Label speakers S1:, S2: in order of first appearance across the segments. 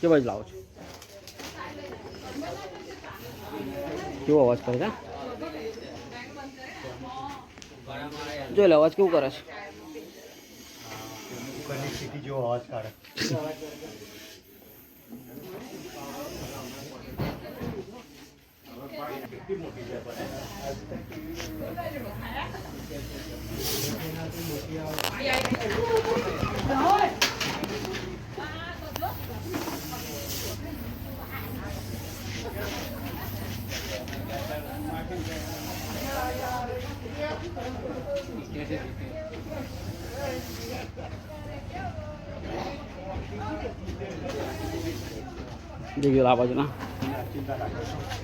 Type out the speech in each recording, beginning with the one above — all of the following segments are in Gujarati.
S1: કે બાજુ લાવો છો? કેવો અવાજ કરે છે? જોઈ લે, અવાજ કેવું કરે છે?
S2: જેવો અવાજ કાઢે.
S1: જોઈ લો આ બાજુ ના
S2: ચિંતા રાખો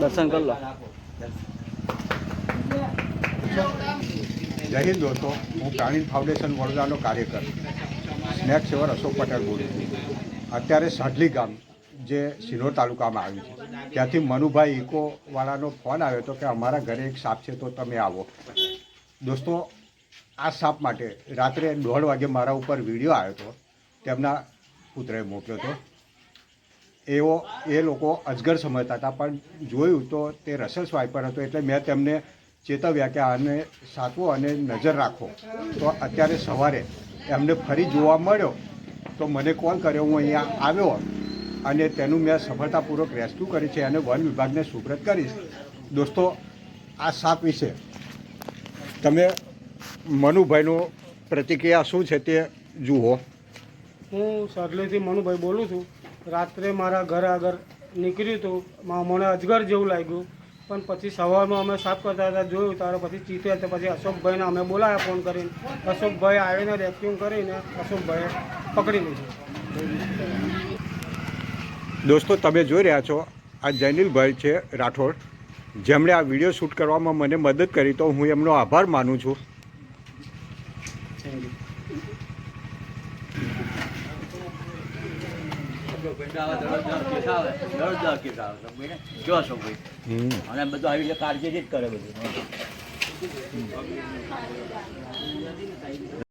S1: દર્શન કરી લો.
S2: જય હિન્દ દોસ્તો, હું પ્રાણીન ફાઉન્ડેશન વડોદરાનો કાર્યકર, સ્નેક સેવર અશોક પટેલ બોલું છું. અત્યારે સાઢલી ગામ જે સિલોર તાલુકામાં આવ્યું છે. ત્યાંથી મનુભાઈ ઇકોવાળાનો ફોન આવ્યો હતો કે અમારા ઘરે એક સાપ છે તો તમે આવો. દોસ્તો, આ સાપ માટે રાત્રે દોઢ વાગે મારા ઉપર વીડિયો આવ્યો હતો. તેમના પુત્રએ મોકલ્યો હતો. એવો, એ લોકો અજગર સમજતા હતા, પણ જોયું તો તે રસલ સ્વાઈપર હતો, એટલે મેં તેમને ચેતવ્યા કે આને સાચવો અને નજર રાખો. તો અત્યારે સવારે એમને ફરી જોવા મળ્યો, તો મને કોલ કર્યો, હું અહીંયા આવ્યો અને તેનું મેં સફળતાપૂર્વક રેસ્ક્યુ કરી છે અને વન વિભાગને સુપ્રત કરીશ. દોસ્તો, આ સાપ વિશે તમે મનુભાઈનો પ્રતિક્રિયા શું છે તે જુઓ.
S3: હું સરલેથી મનુભાઈ બોલું છું. રાત્રે મારા ઘર આગળ નીકળ્યું હતું મને અજગર જેવું લાગ્યું. પણ પછી સવારમાં અમે સાફ કરતા હતા, જોયું ત્યારે પછી ચીતે તો પછી અશોકભાઈને અમે બોલાયા ફોન કરીને. અશોકભાઈ આવીને રેસ્ક્યુ કરીને અશોકભાઈએ પકડી લીધું.
S2: દોસ્તો, તમે જોઈ રહ્યા છો, આ જૈનિલભાઈ છે, રાઠોડ. જેમણે આ વીડિયો શૂટ કરવામાં મને મદદ કરી, તો હું એમનો આભાર માનું છું
S4: જો અશોકભાઈ
S2: હમ.
S4: અને બધું આવી રીતે કાળજી જ કરે બધું